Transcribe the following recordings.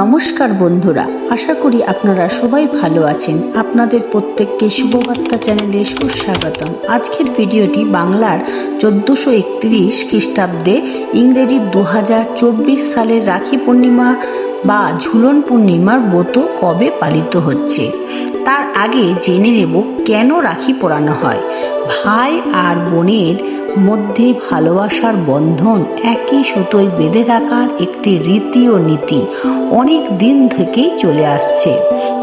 নমস্কার বন্ধুরা, আশা করি আপনারা সবাই ভালো আছেন। আপনাদের প্রত্যেককে শুভবার্তা চ্যানেলে সুস্বাগতম। আজকের ভিডিওটি বাংলার চোদ্দোশো একত্রিশ খ্রিস্টাব্দে ইংরেজি দু হাজার চব্বিশ সালের রাখি পূর্ণিমা বা ঝুলন পূর্ণিমার ব্রত কবে পালিত হচ্ছে? তার আগে জেনে নেব কেন রাখি পরানো হয়। ভাই আর বোনের মধ্যে ভালোবাসার বন্ধন একই সুতোয় বেঁধে রাখার একটি রীতি ও নীতি অনেক দিন থেকেই চলে আসছে।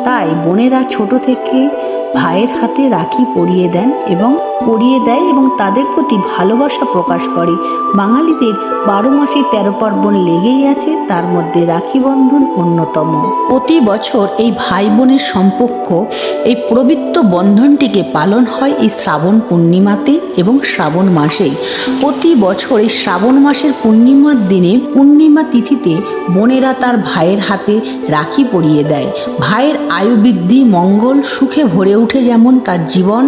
তাই বোনেরা ছোট থেকে ভাইয়ের হাতে রাখি পরিয়ে দেন এবং পরিয়ে দেয় এবং তাদের প্রতি ভালোবাসা প্রকাশ করে। বাঙালিদের বারো মাসে তেরো পার্বণ লেগেই আছে তার মধ্যে রাখি বন্ধন অন্যতম। প্রতি বছর এই ভাই বোনের সম্পর্ক, এই পবিত্র বন্ধনটিকে পালন হয় এই শ্রাবণ পূর্ণিমাতে এবং শ্রাবণ মাসেই। প্রতি বছর এই শ্রাবণ মাসের পূর্ণিমার দিনে পূর্ণিমা তিথিতে বোনেরা তার ভাইয়ের হাতে রাখি পরিয়ে দেয়। ভাইয়ের আয়ু বৃদ্ধি, মঙ্গল, সুখে ভরে ওঠে যেমন তার জীবন,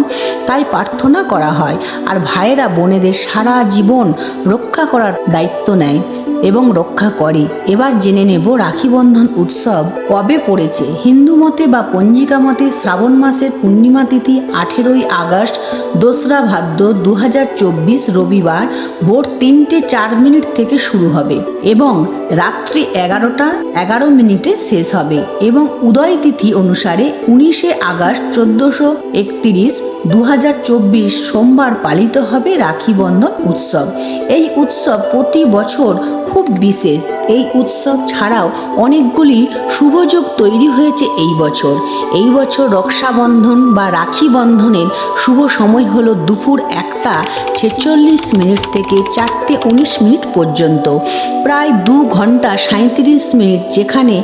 তাই প্রার্থনা করা হয়। আর ভাইয়েরা বোনেদের সারা জীবন রক্ষা করার দায়িত্ব নেয়। এবং রক্ষা করে। এবার জেনে নেব রাখি বন্ধন উৎসব কবে পড়েছে। হিন্দু মতে বা পঞ্জিকা মতে শ্রাবণ মাসের পূর্ণিমা তিথি আঠেরোই আগস্ট, দোসরা ভাদ্র দু হাজার চব্বিশ রবিবার ভোর তিনটে চার মিনিট থেকে শুরু হবে এবং রাত্রি এগারোটা এগারো মিনিটে শেষ হবে এবং উদয় তিথি অনুসারে উনিশে আগস্ট চোদ্দোশো একত্রিশ দু হাজার চব্বিশ সোমবার পালিত হবে রাখি বন্ধন উৎসব। এই উৎসব প্রতি বছর খুব বিশেষ। এই উৎসব ছাড়াও অনেকগুলি শুভযোগ তৈরি হয়েছে এই বছর। এই বছর রক্ষাবন্ধন বা রাখি বন্ধনের শুভ সময় হল দুপুর একটা ছেচল্লিশ মিনিট থেকে চারটে উনিশ মিনিট পর্যন্ত। প্রায় দু ঘণ্টা সাঁত্রিশ মিনিট যেখানে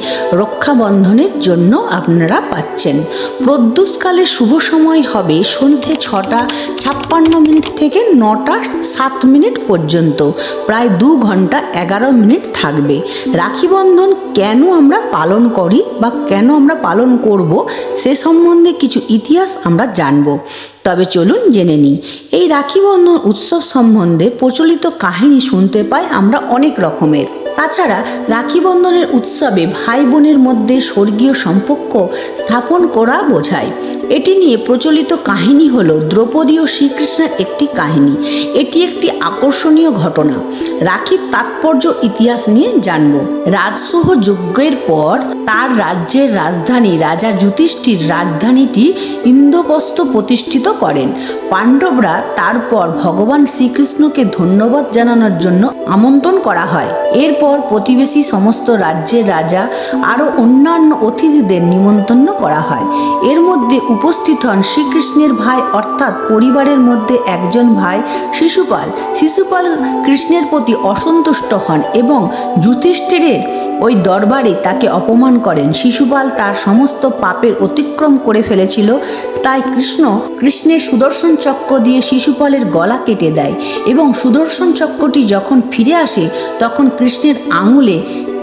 রক্ষাবন্ধনের জন্য আপনারা পাচ্ছেন। প্রদ্যুৎকালের শুভ সময় হবে সন্ধে ছটা ছাপ্পান্ন মিনিট থেকে নটা সাত মিনিট পর্যন্ত। প্রায় দু ঘণ্টা এগারো মিনিট থাকবে। রাখি বন্ধন কেন আমরা পালন করি বা কেন আমরা পালন করব সে সম্বন্ধে কিছু ইতিহাস আমরা জানব। তবে চলুন জেনে নিই। এই রাখি বন্ধন উৎসব সম্বন্ধে প্রচলিত কাহিনী শুনতে পাই আমরা অনেক রকমের। তাছাড়া রাখি বন্ধনের উৎসবে ভাই বোনের মধ্যে স্বর্গীয় সম্পর্ক স্থাপন করা বোঝায়। এটি নিয়ে প্রচলিত কাহিনী হলো দ্রৌপদী ও শ্রীকৃষ্ণের একটি কাহিনী। এটি একটি আকর্ষণীয় ঘটনা। রাখির তাৎপর্য ইতিহাস নিয়ে জানব। রাজসহ যজ্ঞের পর তার রাজ্যের রাজধানী রাজা যুধিষ্ঠির রাজধানীটি ইন্দ্রপ্রস্থ প্রতিষ্ঠিত করেন। পাণ্ডবরা তারপর ভগবান শ্রীকৃষ্ণকে ধন্যবাদ জানানোর জন্য আমন্ত্রণ করা হয়। এরপর প্রতিবেশী সমস্ত রাজ্যের রাজা আরও অন্যান্য অতিথিদের নিমন্ত্রণ করা হয়। এর মধ্যে উপস্থিত হন শ্রীকৃষ্ণের ভাই অর্থাৎ পরিবারের মধ্যে একজন ভাই শিশুপাল। শিশুপাল কৃষ্ণের প্রতি অসন্তুষ্ট হন এবং যুধিষ্ঠিরের ওই দরবারে তাকে অপমান করেন। শিশুপাল তার সমস্ত পাপের অতিক্রম করে ফেলেছিল। তাই কৃষ্ণ কৃষ্ণের সুদর্শন চক্র দিয়ে শিশুপালের গলা কেটে দেয় এবং সুদর্শন চক্রটি যখন ফিরে আসে, তখন কৃষ্ণের আঙুলে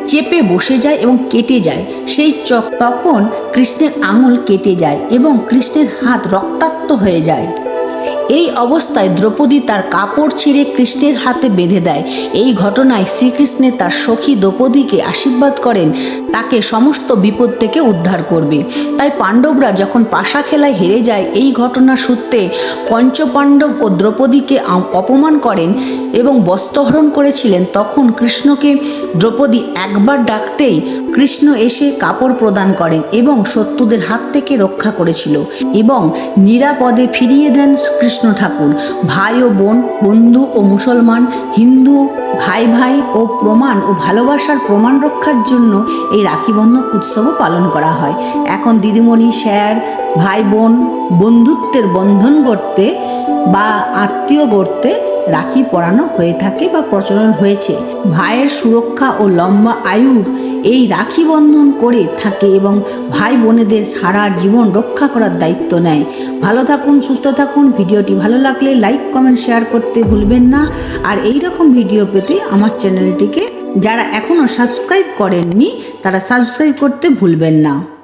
চেপে বসে যায় এবং কেটে যায়। সেই চক তখন কৃষ্ণের আঙুল কেটে যায় এবং কৃষ্ণের হাত রক্তাক্ত হয়ে যায়। এই অবস্থায় দ্রৌপদী তার কাপড় ছিঁড়ে কৃষ্ণের হাতে বেঁধে দেয়। এই ঘটনায় শ্রীকৃষ্ণের তার সখী দ্রৌপদীকে আশীর্বাদ করেন, তাকে সমস্ত বিপদ থেকে উদ্ধার করবে। তাই পাণ্ডবরা যখন পাশা খেলায় হেরে যায়, এই ঘটনার সূত্রে পঞ্চপাণ্ডব ও দ্রৌপদীকে অপমান করেন এবং বস্ত্রহরণ করেছিলেন। তখন কৃষ্ণকে দ্রৌপদী একবার ডাকতেই কৃষ্ণ এসে কাপড় প্রদান করেন এবং শত্রুদের হাত থেকে রক্ষা করেছিল এবং নিরাপদে ফিরিয়ে দেন কৃষ্ণ। ঠাকুর। ভাই ও বোন, বন্ধু ও মুসলমান, হিন্দু ভাই ভাই ও প্রমাণ ও ভালোবাসার প্রমাণ রক্ষার জন্য এই রাখিবন্ধন উৎসবও পালন করা হয়। এখন দিদিমণি, স্যার, ভাই বোন, বন্ধুত্বের বন্ধন গড়তে বা আত্মীয় গড়তে রাখি পরানো হয়ে থাকে বা প্রচলন হয়েছে। ভাইয়ের সুরক্ষা ও লম্বা আয়ুর এই রাখি বন্ধন করে থাকে এবং ভাই বোনেদের সারা জীবন রক্ষা করার দায়িত্ব নেয়। ভালো থাকুন, সুস্থ থাকুন। ভিডিওটি ভালো লাগলে লাইক, কমেন্ট, শেয়ার করতে ভুলবেন না। আর এই রকম ভিডিও পেতে আমার চ্যানেলটিকে যারা এখনও সাবস্ক্রাইব করেননি, তারা সাবস্ক্রাইব করতে ভুলবেন না।